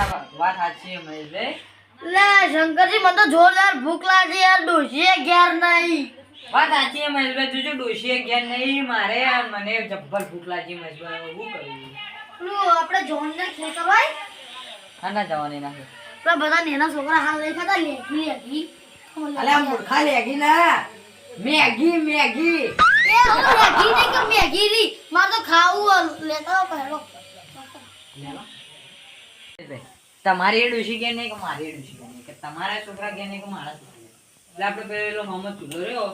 વાત સાચી મહેશભાઈ. લે શંકરજી મને તો જોરદાર ભૂખ લાગી યાર ડોશીએ ઘેર નહીં. વાત સાચી મહેશભાઈ તું જો ડોશીએ ઘેર નહીં? મારે મને જબ્બર ભૂખ લાગી મહેશભાઈ હું કરું? પેલું આપણે જોનને ખેતર હોય હા ના જવાની ના પેલા બધા નેના છોકરા હાલ લઈ ખાતા લેગી લેગી અલ્યા મૂર્ખા લેગી ના. Maggi Maggi. એ હું મેગી નહીં કે મેગી રી. મારે તો ખાવું લેતા પહેલો. પહેલો તમારી એ ડોશી કે નહીં કે મારી એ ડોશી કે તમારા છોકરા કે નહીં કે મારા છોકરા? એટલે આપણે પેલો મોહમ્મદ ચૂલો રહ્યો.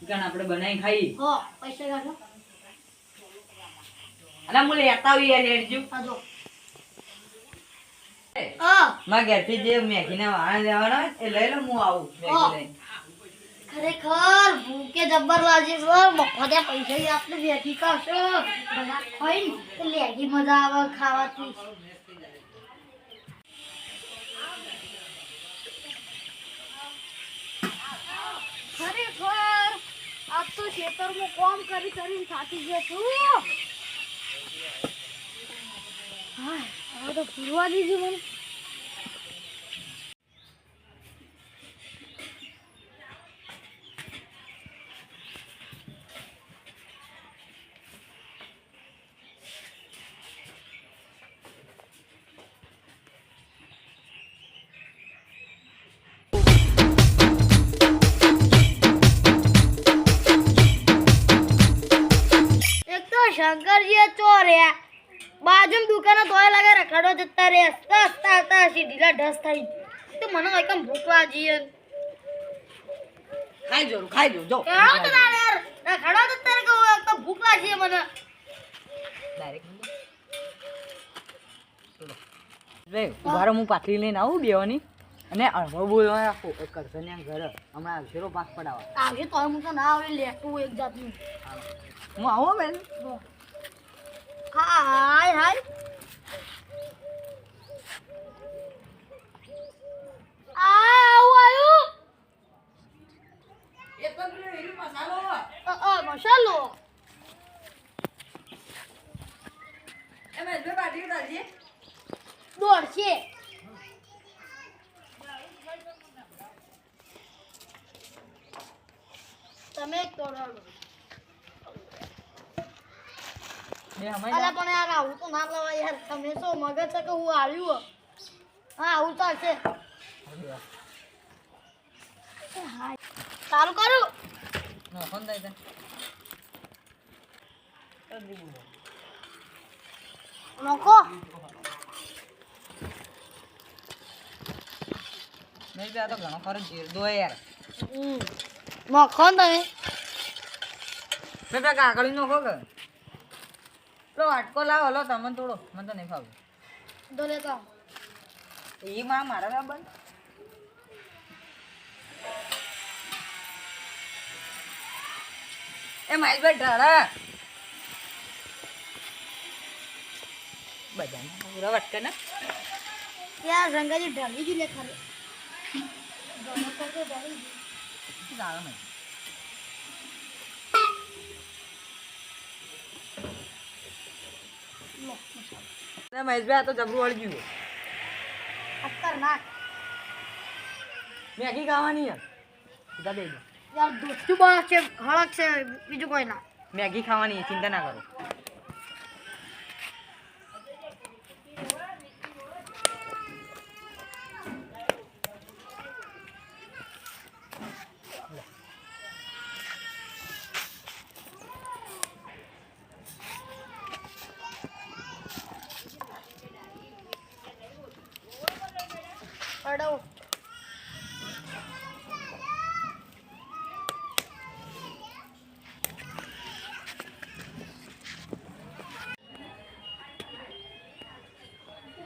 કારણ આપણે બનાવી ખાઈ. પૈસા કાઢો. મુલે આવી યાર લેડજો આ જો. હા. મારા ઘેરથી જે મેગીના વાળા લેવાના એ લઈ લો હું આવું મેગી. ખરેખર ભૂકે જબ્બર લાગી છે મફતે પૈસા આપણે વેઠી કરશો બધા ખાઈ ને લેગી મજા આવે ખાવાથી ખરેખર આજ તો ખેતરમાં કામ કરી કરીને થાકી ગયો છું. હા હવે તો પૂરવા દીધું મને. હસતા આવતા હશે ઢીલા ઢસ થઈ. તો મને હોય કેમ ભૂખ લાગી. ખાઈ જો ખાઈ જો જો. કેળો તો તારે યાર. રખડો જતા રે કે હોય તો ભૂખ લાગી મને. ઉભારો હું પાટલી લઈને આવું બેવાની. અને અડધો બોલવા રાખો એ કરશે ને ઘર. હમણાં આવશેરો પાક પડાવવા. આવશે તો હું તો ના આવડે લેતું એક જાતનું. હું આવો બેન. હાય હાય આ આવું આવ્યું અ, અ, મસાલો દોઢશે તમે એક તોડાડો અલા પણ યાર આવું તો ના લવાય યાર. તમે શું મગજ છે કે હું આવ્યું હા આવું તો હશે સારું કરું નોખો. મેં બી આ તો ઘણો ખરો જીર દો યાર. નોખો તમે. પેલા કાકડી નોખો કે પેલો વાટકો લાવો હલો તમને થોડો મને તો નહીં ફાવે. તો લેતો. એ માં મારા બા એ એ માઇલભાઈ ઢળા. બધાને પૂરા વાટકા ને. યાર રંગાજી ઢળી ગયું લે ખરે ગમે તો ઢળી ગયું. ચાલો નહીં એ મહેશભાઈ આ તો જબરું વળી ગયું ખતરનાક મેગી ખાવાની યાર સીધા દઈ દો યાર દોસ્તું બસ છે હળક છે બીજું કોઈ ના. મેગી ખાવાની ચિંતા ના કરો. અડવ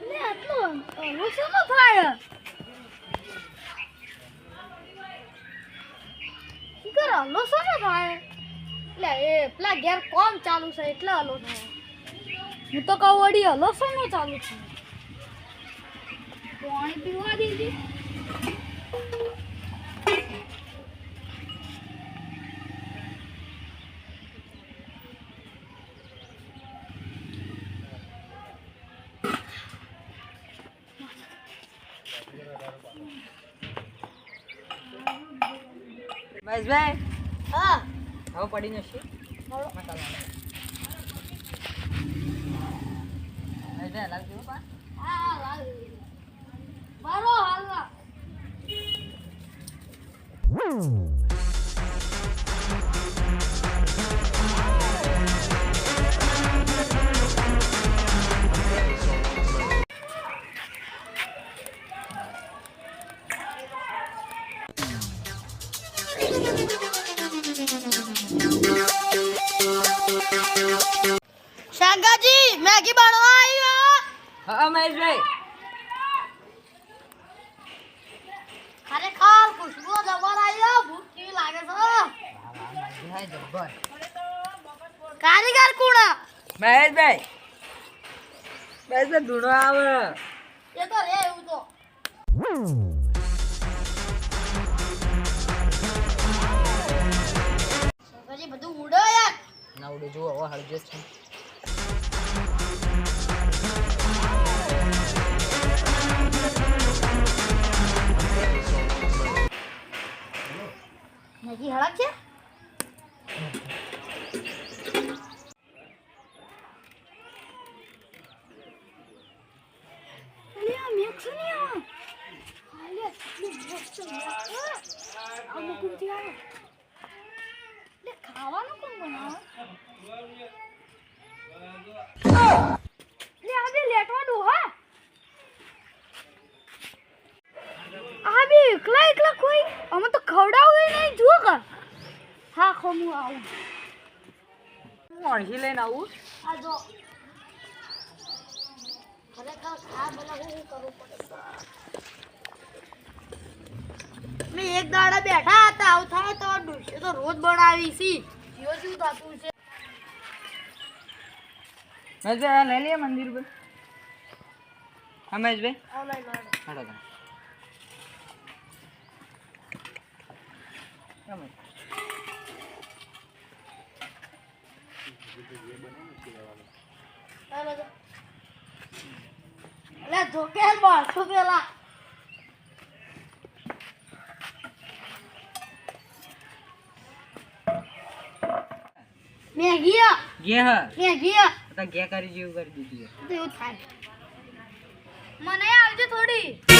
લે, આટલો હલવો શેનો થાય. એટલે એ પેલા ઘેર કોમ ચાલુ છે, એટલે હલો થાય. હું તો કહું, વળી હલો શેનો ચાલુ છે? પાણી પીવા દીધી મહેશભાઈ હા. હવે પડી જશે. હા લાગે મારો હાલવા. શાંગાજી મેગી બનવા આવ્યો હા મહેશભાઈ ખરેખર ખુશ્બુ જબર આવ્યો ભૂખ કેવી લાગે છે મહેશભાઈ જબ્બર કારીગર કોણ મહેશભાઈ. મહેશભાઈ ધૂણો આવે. એ તો રે એવું તો. શાંગાજી બધું ઉડો યાર. નાવડે જુઓ હવે હળજો છે. હળક છે ખાવાનું કોણ બનાવે લે આ બે લેટવાનું હા આ બે એકલા એકલા કોઈ અમે તો ખવડાવું નહીં જુઓ કા હા ખમું આવું. હું અણસી લઈને આવું? આ જો. ખરેખર ખા બનાવવું શું કરવું પડે મેં એક દાડા બેઠા હતા આવું થાય તો ડોસે તો રોજ બનાવી છી જીઓ શું થતું છે? મહેશભાઈ લઈ લે મંદિર પર હા મહેશભાઈ આવ લઈ લો. હાલો તમે. અલે ધોકે બસો પેલા. મેગી ગે હ. મેગી તો ગે કરી જેવું કરી દીધું. તો એવું થાય. મને આવજો થોડી.